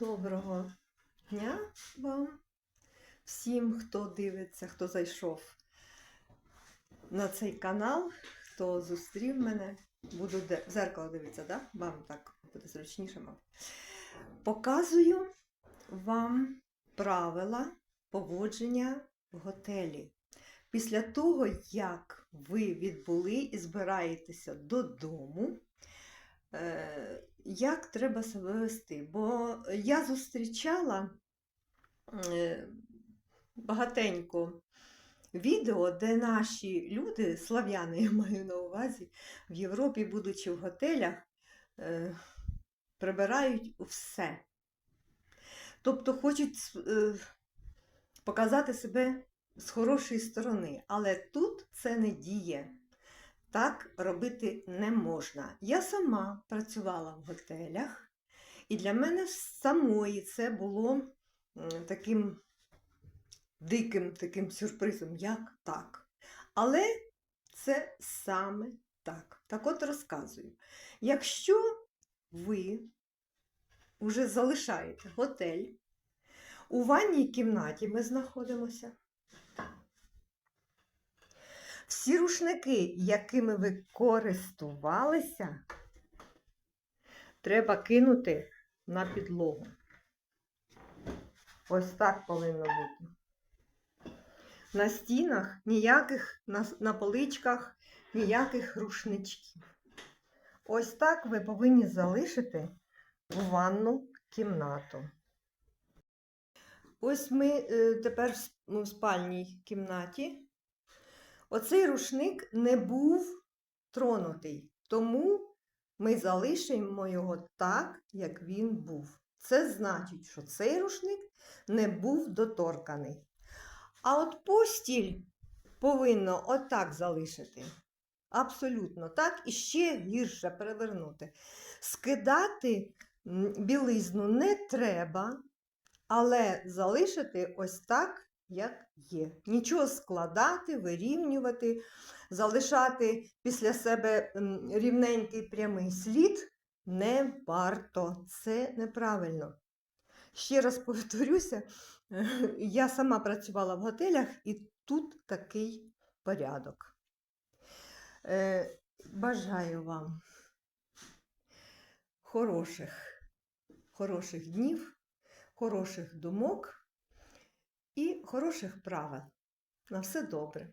Доброго дня вам, всім, хто дивиться, хто зайшов на цей канал, хто зустрів мене. Буду в зеркало дивитися, да? Вам так буде зручніше, мабуть. Показую вам правила поводження в готелі. Після того, як ви відбули і збираєтеся додому, як треба себе вести? Бо я зустрічала е, багатенько відео, де наші люди, слав'яни, я маю на увазі, в Європі, будучи в готелях, е, прибирають все. Тобто хочуть е, показати себе з хорошої сторони, але тут це не діє. Так робити не можна. Я сама працювала в готелях, і для мене самої це було таким диким таким сюрпризом, як так. Але це саме так. Так от розказую. Якщо ви вже залишаєте готель, у ванній кімнаті ми знаходимося. Всі рушники, якими ви користувалися, треба кинути на підлогу. Ось так повинно бути. На стінах ніяких, на, на поличках ніяких рушничків. Ось так ви повинні залишити ванну кімнату. Ось ми е, тепер ну, в спальній кімнаті. Оцей рушник не був тронутий, тому ми залишимо його так, як він був. Це значить, що цей рушник не був доторканий. А от постіль повинно отак залишити. Абсолютно так, і ще гірше перевернути. Скидати білизну не треба, але залишити ось так, як є. Нічого складати, вирівнювати, залишати після себе рівненький прямий слід не варто. Це неправильно. Ще раз повторюся, я сама працювала в готелях, і тут такий порядок. Е, Бажаю вам хороших, хороших днів, хороших думок і хороших правил. На все добре.